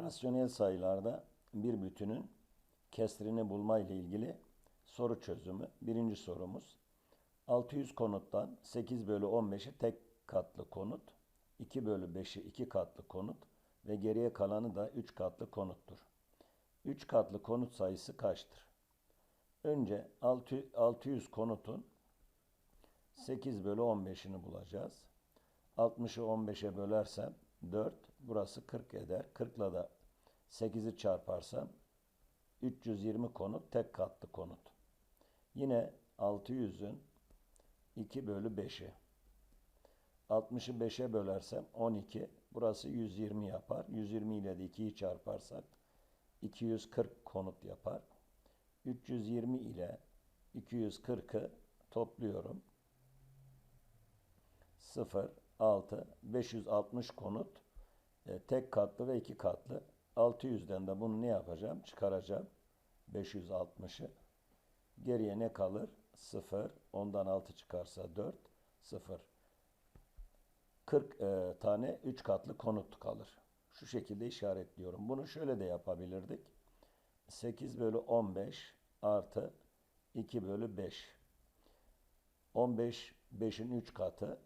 Rasyonel sayılarda bir bütünün kesrini bulma ile ilgili soru çözümü. Birinci sorumuz. 600 konuttan 8 bölü 15'i tek katlı konut, 2 bölü 5'i 2 katlı konut ve geriye kalanı da 3 katlı konuttur. 3 katlı konut sayısı kaçtır? Önce 600 konutun 8 bölü 15'ini bulacağız. 60'ı 15'e bölersem 4, burası 40 eder. 40 ile de 8'i çarparsam 320 konut tek katlı konut. Yine 600'ün 2 bölü 5'i. 60'ı 5'e bölersem 12. Burası 120 yapar. 120 ile de 2'yi çarparsak 240 konut yapar. 320 ile 240'ı topluyorum. 0, 6, 560 konut. E, tek katlı ve iki katlı. 600'den de bunu ne yapacağım? Çıkaracağım. 560'ı. Geriye ne kalır? 0. Ondan 6 çıkarsa 4. 0. 40 e, tane 3 katlı konut kalır. Şu şekilde işaretliyorum. Bunu şöyle de yapabilirdik. 8 bölü 15 artı 2 bölü 5. 15 5'in 3 katı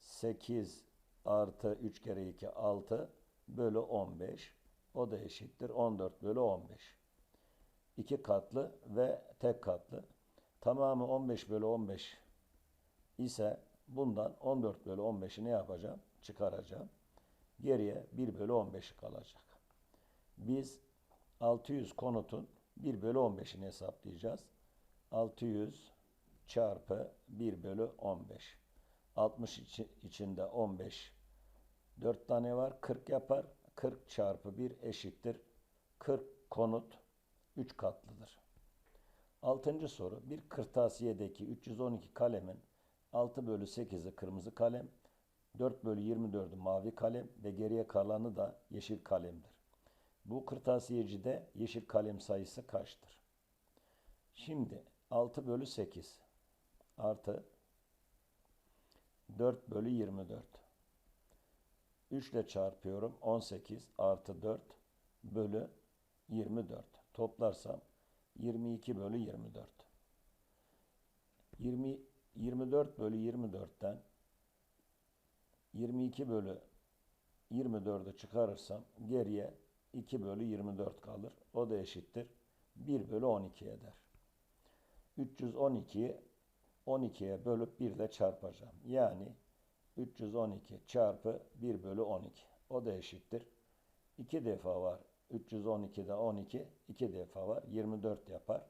8 artı 3 kere 2 6 bölü 15. O da eşittir 14 bölü 15. 2 katlı ve tek katlı. Tamamı 15 bölü 15 ise bundan 14 bölü 15'i ne yapacağım? Çıkaracağım. Geriye 1 bölü 15'i kalacak. Biz 600 konutun 1 bölü 15'ini hesaplayacağız. 600 çarpı 1 bölü 15. 60 içinde 15 4 tane var. 40 yapar. 40 çarpı 1 eşittir. 40 konut 3 katlıdır. Altıncı soru. Bir kırtasiyedeki 312 kalemin 6 bölü 8'i kırmızı kalem, 4 bölü 24'ü mavi kalem ve geriye kalanı da yeşil kalemdir. Bu kırtasiyecide yeşil kalem sayısı kaçtır? Şimdi 6 bölü 8 artı 4 bölü 24. 3 ile çarpıyorum. 18 artı 4 bölü 24. Toplarsam 22 bölü 24. 20, 24 bölü 24'ten 22 bölü 24'ü çıkarırsam geriye 2 bölü 24 kalır. O da eşittir. 1 bölü 12 eder. 312'yi 12'ye bölüp 1 ile çarpacağım. Yani 312 çarpı 1 bölü 12. O da eşittir. 2 defa var. 312'de 12. 2 defa var. 24 yapar.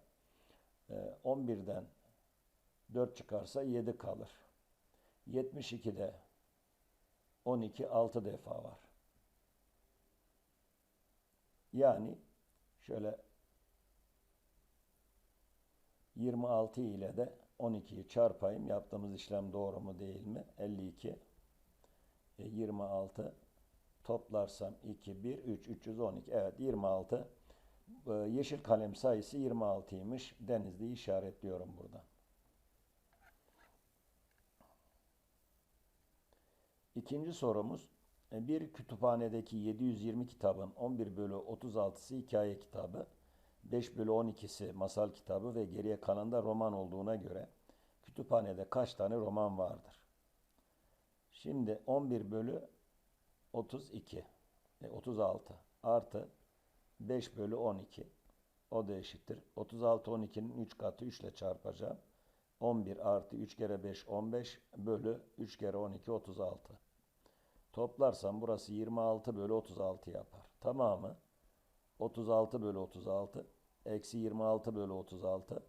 11'den 4 çıkarsa 7 kalır. 72'de 12 6 defa var. Yani şöyle 26 ile de 12'yi çarpayım. Yaptığımız işlem doğru mu değil mi? 52 e, 26 toplarsam 2 1 3 312. Evet 26. E, yeşil kalem sayısı 26'ymış. Denizli'yi işaretliyorum burada. İkinci sorumuz. E, bir kütüphanedeki 720 kitabın 11 bölü 36'sı hikaye kitabı, 5 bölü 12'si masal kitabı ve geriye kalan da roman olduğuna göre kütüphanede kaç tane roman vardır? Şimdi 11 bölü 32, 36 artı 5 bölü 12 o da eşittir. 36 12'nin 3 katı 3 ile çarpacağım. 11 artı 3 kere 5 15 bölü 3 kere 12 36. Toplarsam burası 26 bölü 36 yapar. Tamamı 36 bölü 36 eksi 26 bölü 36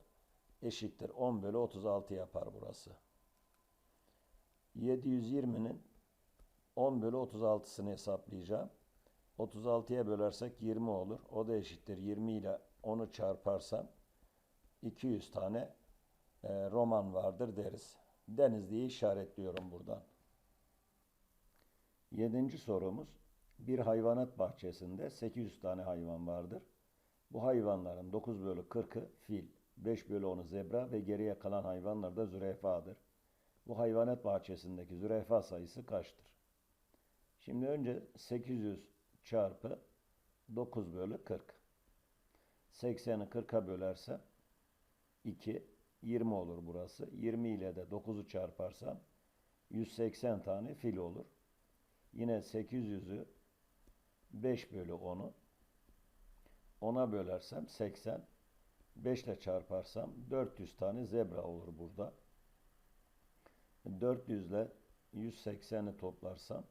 eşittir 10 bölü 36 yapar burası. 720'nin 10 bölü 36'sını hesaplayacağım. 36'ya bölersek 20 olur. O da eşittir 20 ile 10'u çarparsam 200 tane e, roman vardır deriz. Denizli'yi işaretliyorum buradan. Yedinci sorumuz. Bir hayvanat bahçesinde 800 tane hayvan vardır. Bu hayvanların 9 bölü 40'ı fil, 5 bölü 10'u zebra ve geriye kalan hayvanlar da zürefadır. Bu hayvanat bahçesindeki zürefa sayısı kaçtır? Şimdi önce 800 çarpı 9 bölü 40. 80'i 40'a bölersem 2, 20 olur burası. 20 ile de 9'u çarparsam 180 tane fil olur. Yine 800'ü 5 bölü 10'u 10'a bölersem 80. 5 ile çarparsam 400 tane zebra olur burada. 400 ile 180'i toplarsam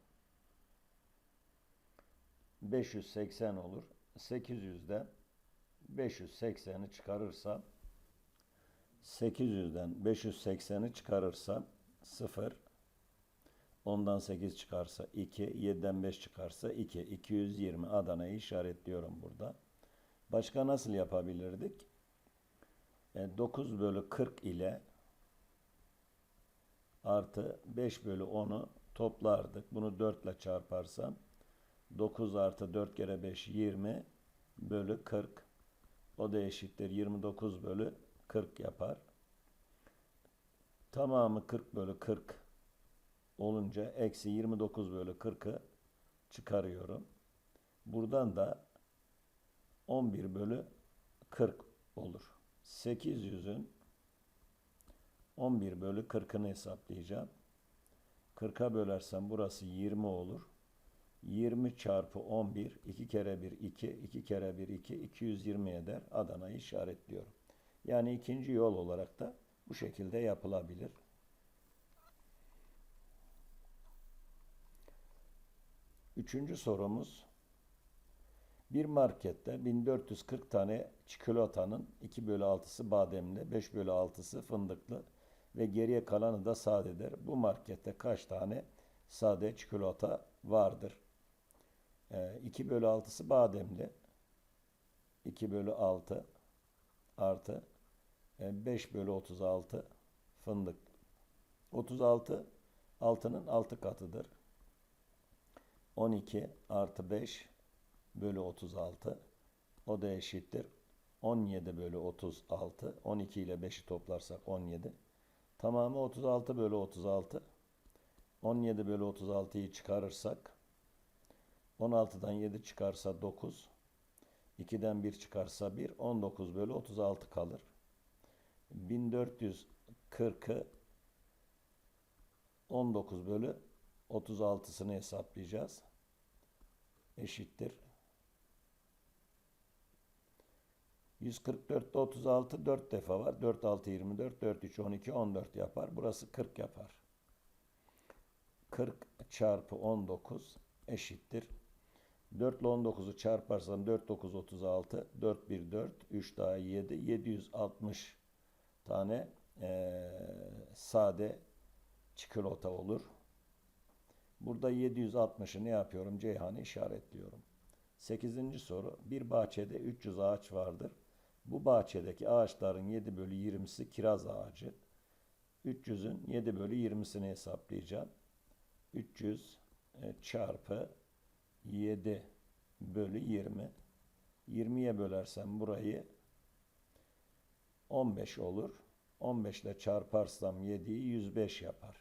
580 olur. 800'den 580'i çıkarırsam 800'den 580'i çıkarırsam 0 10'dan 8 çıkarsa 2 7'den 5 çıkarsa 2 220 Adana'yı işaretliyorum burada. Başka nasıl yapabilirdik? E, 9 bölü 40 ile artı 5 bölü 10'u toplardık. Bunu 4 ile çarparsam 9 artı 4 kere 5 20 bölü 40. O da eşittir 29 bölü 40 yapar. Tamamı 40 bölü 40 olunca eksi 29 bölü 40'ı çıkarıyorum. Buradan da 11 bölü 40 olur. 800'ün 11 bölü 40'ını hesaplayacağım. 40'a bölersem burası 20 olur. 20 çarpı 11, 2 kere 1 2, 2 kere 1 2, 220 eder. Adana'yı işaretliyorum. Yani ikinci yol olarak da bu şekilde yapılabilir. Üçüncü sorumuz. Bir markette 1440 tane çikolatanın 2 bölü 6'sı bademli, 5 bölü 6'sı fındıklı ve geriye kalanı da sadedir. Bu markette kaç tane sade çikolata vardır? 2 bölü 6'sı bademli. 2 bölü 6 artı 5 bölü 36 fındık. 36 altının 6 katıdır. 12 artı 5 bölü 36 o da eşittir. 17 bölü 36 12 ile 5'i toplarsak 17 tamamı 36 bölü 36 17 bölü 36'yı çıkarırsak 16'dan 7 çıkarsa 9 2'den 1 çıkarsa 1 19 bölü 36 kalır. 1440'ı 19 bölü 36'sını hesaplayacağız. Eşittir. 144'te 36 4 defa var. 4 6 24, 4 3 12 14 yapar. Burası 40 yapar. 40 çarpı 19 eşittir. 4 ile 19'u çarparsam 4 9 36, 4 1 4, 3 daha 7, 760 tane e, sade çikolata olur. Burada 760'ı ne yapıyorum? Ceyhan'ı işaretliyorum. 8. soru. Bir bahçede 300 ağaç vardır. Bu bahçedeki ağaçların 7 bölü 20'si kiraz ağacı. 300'ün 7 bölü 20'sini hesaplayacağım. 300 e, çarpı 7 bölü 20. 20'ye bölersem burayı 15 olur. 15 ile çarparsam 7'yi 105 yapar.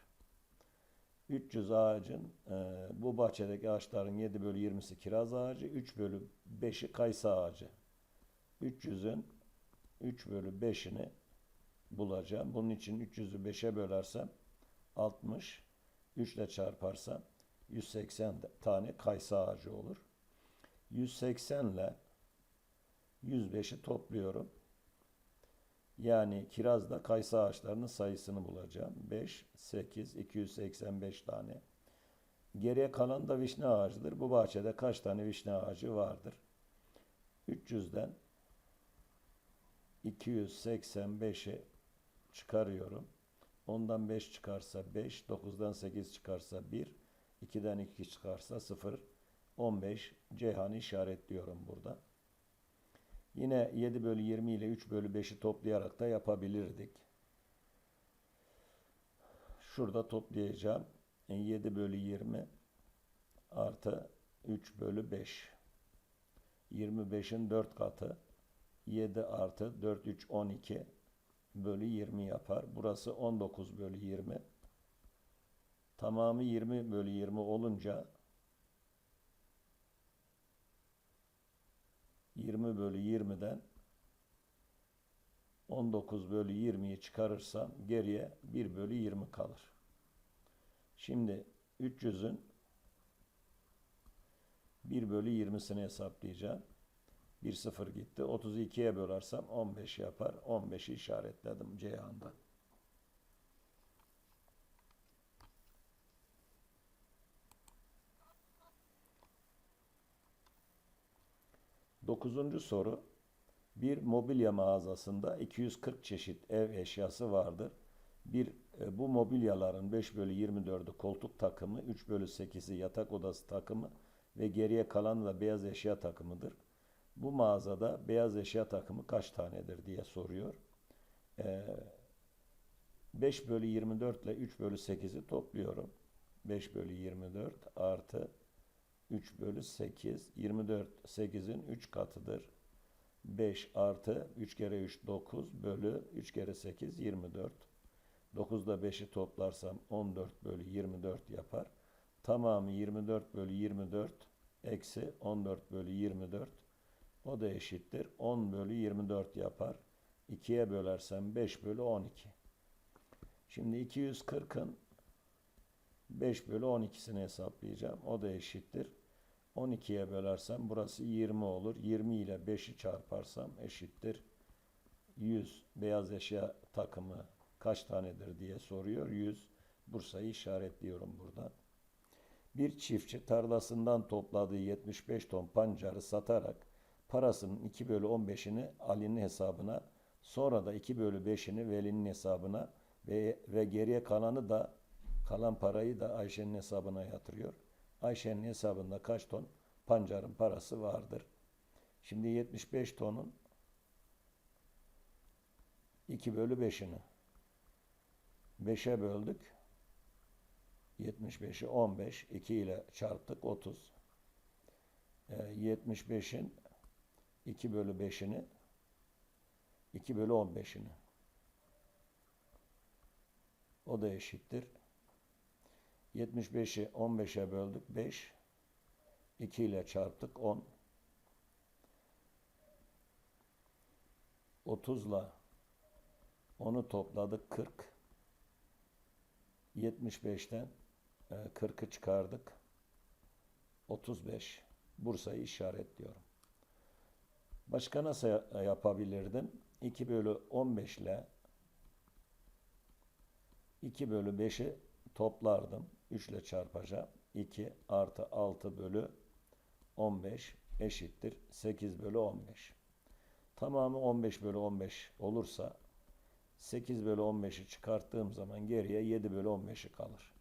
300 ağacın e, bu bahçedeki ağaçların 7 bölü 20'si kiraz ağacı, 3 bölü 5'i kayısı ağacı. 300'ün 3 bölü 5'ini bulacağım. Bunun için 300'ü 5'e bölersem 60, 3 ile çarparsam 180 tane kayısı ağacı olur. 180 ile 105'i topluyorum. Yani kirazda kayısı ağaçlarının sayısını bulacağım. 5, 8, 285 tane. Geriye kalan da vişne ağacıdır. Bu bahçede kaç tane vişne ağacı vardır? 300'den 285'i çıkarıyorum. Ondan 5 çıkarsa 5, 9'dan 8 çıkarsa 1, 2'den 2 çıkarsa 0, 15. Ceyhan'ı işaretliyorum burada. Yine 7 bölü 20 ile 3 bölü 5'i toplayarak da yapabilirdik. Şurada toplayacağım. 7 bölü 20 artı 3 bölü 5. 25'in 4 katı. 7 artı 4, 3, 12 bölü 20 yapar. Burası 19 bölü 20. Tamamı 20 bölü 20 olunca 20 bölü 20'den 19 bölü 20'yi çıkarırsam geriye 1 bölü 20 kalır. Şimdi 300'ün 1 bölü 20'sini hesaplayacağım. 1 0 gitti. 32'ye bölersem 15 yapar. 15'i işaretledim Ceyhan'da. Dokuzuncu soru. Bir mobilya mağazasında 240 çeşit ev eşyası vardır. Bir e, bu mobilyaların 5 bölü 24'ü koltuk takımı, 3 bölü 8'i yatak odası takımı ve geriye kalan da beyaz eşya takımıdır. Bu mağazada beyaz eşya takımı kaç tanedir diye soruyor. Ee, 5 bölü 24 ile 3 bölü 8'i topluyorum. 5 bölü 24 artı 3 bölü 8. 24 8'in 3 katıdır. 5 artı 3 kere 3 9 bölü 3 kere 8 24. 9 ile 5'i toplarsam 14 bölü 24 yapar. Tamamı 24 bölü 24 eksi 14 bölü 24 o da eşittir. 10 bölü 24 yapar. 2'ye bölersem 5 bölü 12. Şimdi 240'ın 5 bölü 12'sini hesaplayacağım. O da eşittir. 12'ye bölersem burası 20 olur. 20 ile 5'i çarparsam eşittir. 100 beyaz eşya takımı kaç tanedir diye soruyor. 100 Bursa'yı işaretliyorum burada. Bir çiftçi tarlasından topladığı 75 ton pancarı satarak parasının 2 bölü 15'ini Ali'nin hesabına sonra da 2 bölü 5'ini Veli'nin hesabına ve, ve geriye kalanı da kalan parayı da Ayşe'nin hesabına yatırıyor. Ayşe'nin hesabında kaç ton pancarın parası vardır? Şimdi 75 tonun 2 bölü 5'ini 5'e böldük. 75'i 15. 2 ile çarptık 30. Ee, 75'in 2 bölü 5'ini 2 bölü 15'ini. O da eşittir. 75'i 15'e böldük 5. 2 ile çarptık 10. 30 ile 10'u topladık 40. 75'ten 40'ı çıkardık. 35. Bursa'yı işaretliyorum. Başka nasıl yapabilirdim? 2 bölü 15 ile 2 bölü 5'i toplardım. 3 ile çarpacağım. 2 artı 6 bölü 15 eşittir. 8 bölü 15. Tamamı 15 bölü 15 olursa 8 bölü 15'i çıkarttığım zaman geriye 7 bölü 15'i kalır.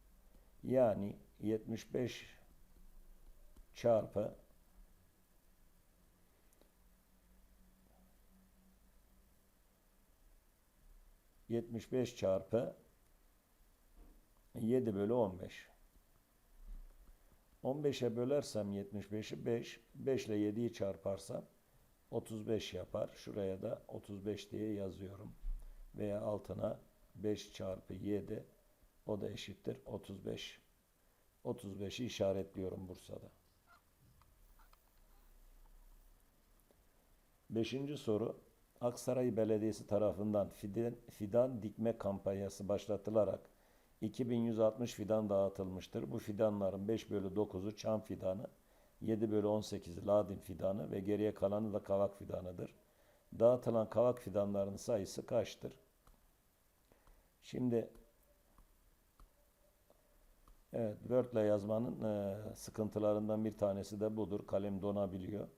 Yani 75 çarpı Yetmiş beş çarpı 7 bölü 15. 15'e bölersem 75'i 5. 5 ile 7'yi çarparsam 35 yapar. Şuraya da 35 diye yazıyorum. Veya altına 5 çarpı 7 o da eşittir 35. 35'i işaretliyorum Bursa'da. Beşinci soru. Aksaray Belediyesi tarafından fidan, fidan dikme kampanyası başlatılarak 2160 fidan dağıtılmıştır. Bu fidanların 5 bölü 9'u çam fidanı, 7 bölü 18'i ladin fidanı ve geriye kalanı da kavak fidanıdır. Dağıtılan kavak fidanlarının sayısı kaçtır? Şimdi evet Word ile yazmanın e, sıkıntılarından bir tanesi de budur. Kalem donabiliyor.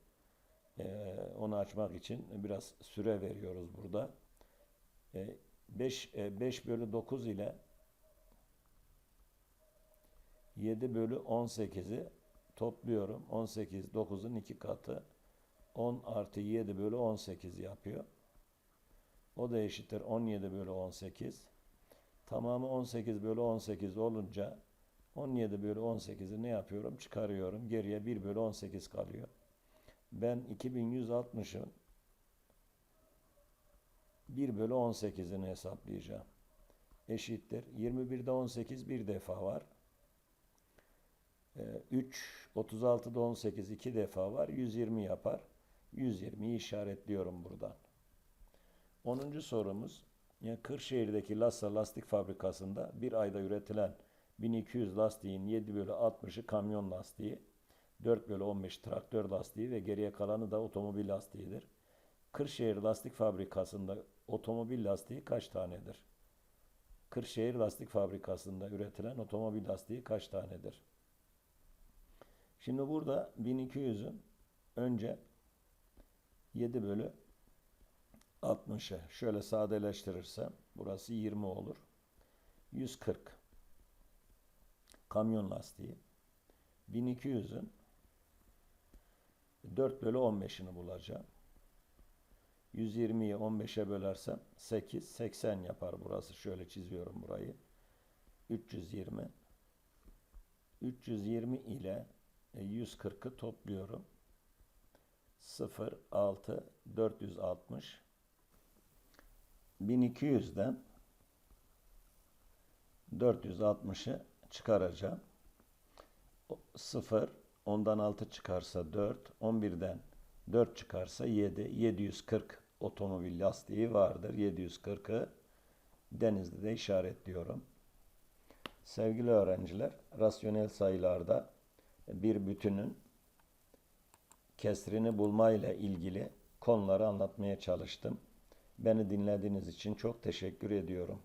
E, onu açmak için biraz süre veriyoruz burada. E, 5, e, 5 bölü 9 ile 7 bölü 18'i topluyorum. 18 9'un 2 katı. 10 artı 7 bölü 18 yapıyor. O da eşittir 17 bölü 18. Tamamı 18 bölü 18 olunca 17 bölü 18'i ne yapıyorum? Çıkarıyorum. Geriye 1 bölü 18 kalıyor. Ben 2160'ın 1 bölü 18'ini hesaplayacağım. Eşittir. 21'de 18 bir defa var. 3, 36'da 18 iki defa var. 120 yapar. 120'yi işaretliyorum buradan. 10. sorumuz ya Kırşehir'deki Lassa Lastik Fabrikası'nda bir ayda üretilen 1200 lastiğin 7 bölü 60'ı kamyon lastiği, 4 bölü 15 traktör lastiği ve geriye kalanı da otomobil lastiğidir. Kırşehir Lastik Fabrikası'nda otomobil lastiği kaç tanedir? Kırşehir Lastik Fabrikası'nda üretilen otomobil lastiği kaç tanedir? Şimdi burada 1200'ün önce 7 bölü 60'ı şöyle sadeleştirirsem burası 20 olur. 140 kamyon lastiği 1200'ün 4 bölü 15'ini bulacağım. 120'yi 15'e bölersem 8, 80 yapar burası. Şöyle çiziyorum burayı. 320. 320 ile 140'ı topluyorum. 0, 6, 460. 1200'den 460'ı çıkaracağım. 0, ondan 6 çıkarsa 4, 11'den 4 çıkarsa 7, 740 otomobil lastiği vardır. 740'ı Denizli'de işaretliyorum. Sevgili öğrenciler, rasyonel sayılarda bir bütünün kesrini bulmayla ilgili konuları anlatmaya çalıştım. Beni dinlediğiniz için çok teşekkür ediyorum.